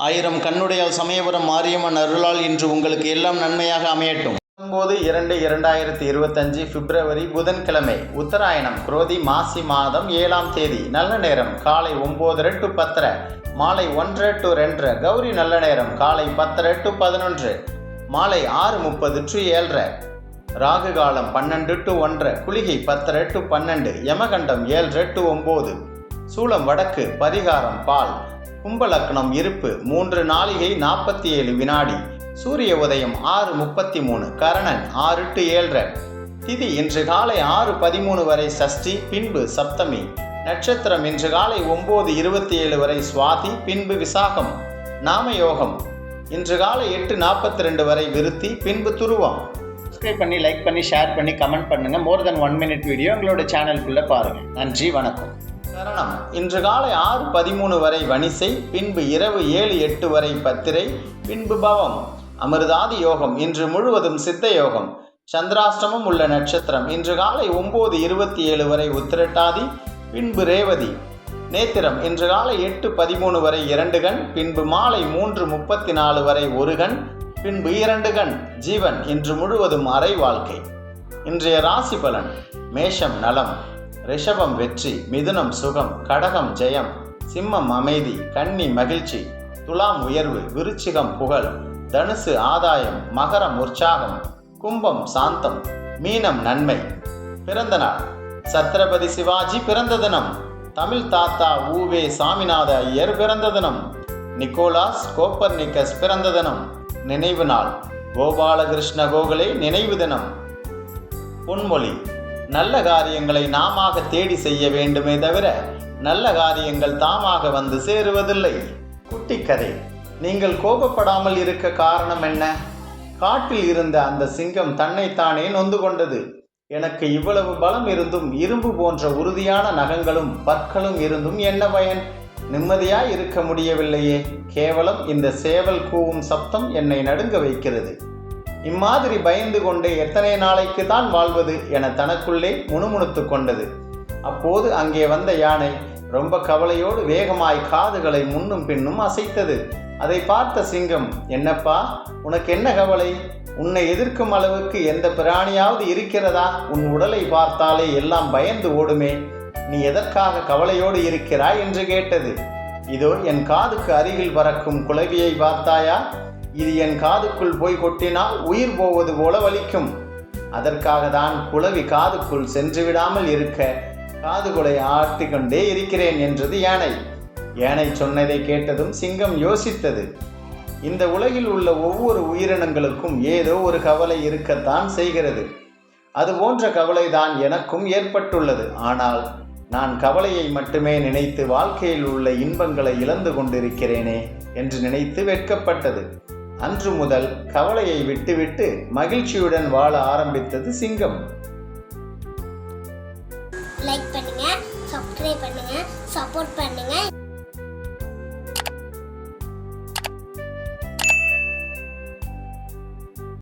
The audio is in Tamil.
ஆயிரம் கண்ணுடையால் சமயபுரம் மாரியம்மன் அருளால் இன்று உங்களுக்கு எல்லாம் நன்மையாக அமையட்டும். பத்தொன்பது இரண்டு இரண்டாயிரத்தி இருபத்தஞ்சு பிப்ரவரி புதன்கிழமை உத்தராயணம் குரோதி மாசி மாதம் ஏழாம் தேதி நல்ல நேரம் காலை ஒம்பது டு பத்தரை மாலை ஒன்றரை டு ரெண்டரை கௌரி நல்ல நேரம் காலை பத்தரை டு பதினொன்று மாலை ஆறு முப்பது டு ஏழரை ராகு காலம் பன்னெண்டு டு ஒன்றரை குளிகை பத்தரை டு பன்னெண்டு யமகண்டம் ஏழரை டு ஒம்பது சூளம் வடக்கு பரிகாரம் பால் கும்பலக்னம் இருப்பு மூன்று நாளிகை நாற்பத்தி ஏழு வினாடி. சூரிய உதயம் ஆறு முப்பத்தி மூணு கரணன் ஆறு டு ஏழரை. திதி இன்று காலை ஆறு பதிமூணு வரை சஷ்டி பின்பு சப்தமி. நட்சத்திரம் இன்று காலை ஒம்பது இருபத்தி ஏழு வரை சுவாதி பின்பு விசாகம். நாமயோகம் இன்று காலை எட்டு நாற்பத்தி ரெண்டு வரை விருத்தி பின்பு துருவம். சப்ஸ்கிரைப் பண்ணி லைக் பண்ணி ஷேர் பண்ணி கமெண்ட் பண்ணுங்கள் more then one minute video எங்களோட சேனலுக்குள்ளே பாருங்கள் நன்றி வணக்கம். கரணம் இன்று காலை ஆறு பதிமூணு வரை வணிசை பின்பு இரவு ஏழு எட்டு வரை பத்திரை பின்பு பவம். அமிர்தாதி யோகம் இன்று முழுவதும் சித்த யோகம். சந்திராஷ்டமம் உள்ள நட்சத்திரம் இன்று காலை ஒம்பது இருபத்தி ஏழு வரை உத்திரட்டாதி பின்பு ரேவதி. நேத்திரம் இன்று காலை எட்டு பதிமூணு வரை இரண்டு கண் பின்பு மாலை மூன்று முப்பத்தி நாலு வரை ஒரு கண் பின்பு இரண்டு கண் ஜீவன் இன்று முழுவதும் அரை வாழ்க்கை. இன்றைய ராசி பலன் மேஷம் நலம். ரிஷபம் வெற்றி மிதுனம் சுகம் கடகம் ஜெயம் சிம்மம் அமைதி கன்னி மகிழ்ச்சி துலாம் உயர்வு விருச்சிகம் புகழ் தனுசு ஆதாயம் மகரம் உற்சாகம் கும்பம் சாந்தம் மீனம் நன்மை. பிறந்த நாள். சத்ரபதி சிவாஜி பிறந்த தினம். தமிழ் தாத்தா ஊவே சாமிநாத ஐயர் பிறந்த தினம். நிக்கோலாஸ் கோப்பர்னிக்கஸ் பிறந்த தினம். நினைவு நாள். கோபாலகிருஷ்ண கோகலே நினைவு தினம். பொன்மொழி. நல்ல காரியங்களை நாம தேடி செய்ய வேண்டுமே தவிர நல்ல காரியங்கள் தாமாக வந்து சேருவதில்லை. குட்டிக்கதை நீங்கள் கோபப்படாமல் இருக்க காரணம் என்ன? காட்டில் இருந்த அந்த சிங்கம் தன்னைத்தானே நொந்து கொண்டது. எனக்கு இவ்வளவு பலம் இருந்தும் இரும்பு போன்ற உறுதியான நகங்களும் பற்களும் இருந்தும் என்ன பயன்? நிம்மதியாய் இருக்க முடியவில்லையே. கேவலம் இந்த சேவல் கூவும் சப்தம் என்னை நடுங்க வைக்கிறது. இம்மாதிரி பயந்து கொண்டே எத்தனை நாளைக்கு தான் வாழ்வது என தனக்குள்ளே முணுமுணுத்து கொண்டது. அப்போது அங்கே வந்த யானை ரொம்ப கவலையோடு வேகமாய் காதுகளை முன்னும் பின்னும் அசைத்தது. அதை பார்த்த சிங்கம் என்னப்பா உனக்கு என்ன கவலை? உன்னை எதிர்க்கும் அளவுக்கு எந்த பிராணியாவது இருக்கிறதா? உன் உடலை பார்த்தாலே எல்லாம் பயந்து ஓடுமே. நீ எதற்காக கவலையோடு இருக்கிறாய்? என்று கேட்டது. இதோ என் காதுக்கு அருகில் பறக்கும் குலவியை பார்த்தாயா? இது என் காதுக்குள் போய் கொட்டினால் உயிர் போவது போல வலிக்கும். அதற்காக தான் குளவி காதுக்குள் சென்று விடாமல் இருக்க காதுகளை ஆட்டிக்கொண்டே இருக்கிறேன் என்றது யானை. யானை சொன்னதை கேட்டதும் சிங்கம் யோசித்தது. இந்த உலகில் உள்ள ஒவ்வொரு உயிரினங்களுக்கும் ஏதோ ஒரு கவலை இருக்கத்தான் செய்கிறது. அது போன்ற கவலைதான் எனக்கும் ஏற்பட்டுள்ளது. ஆனால் நான் கவலையை மட்டுமே நினைத்து வாழ்க்கையில் உள்ள இன்பங்களை இழந்து கொண்டிருக்கிறேனே என்று நினைத்து வெட்கப்பட்டது. அன்று முதல் கவலையை விட்டுவிட்டு மகிழ்ச்சியுடன் வாழ ஆரம்பித்தது சிங்கம். லைக் பண்ணுங்க சப்ஸ்கிரைப் பண்ணுங்க சப்போர்ட் பண்ணுங்க.